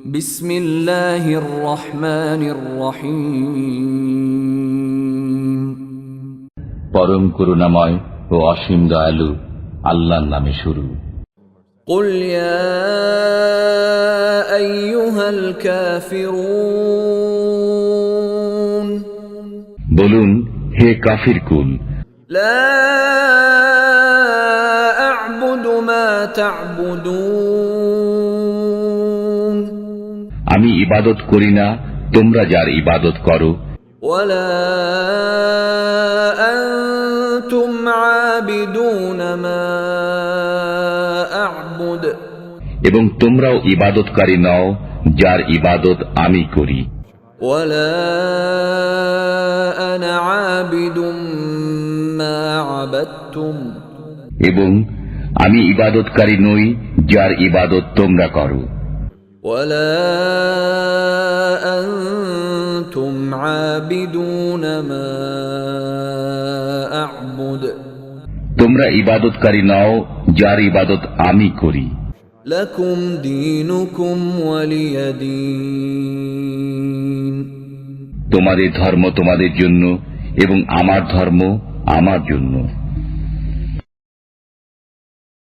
بسم الله الرحمن الرحيم পরম করুণাময় ও অসীম দয়ালু আল্লাহর নামে শুরু قل يا أيها الكافرون বলুন হে কাফির কুল لا أعبد ما تعبدون আমি ইবাদত করি না তোমরা যার ইবাদত করো ولا أنتم عابدون ما أعبد এবং তোমরাও ইবাদতকারী নও যার ইবাদত আমি করি ولا أنا عابد ما عبدتم এবং আমি ইবাদতকারী নই যার ইবাদত তোমরা করো ولا أنتم عابدون ما أعبد তোমরা ইবাদতকারী নও যার ইবাদত আমি করি لكم دينكم ولي دين তোমাদের ধর্ম তোমাদের জন্য এবং আমার ধর্ম আমার জন্য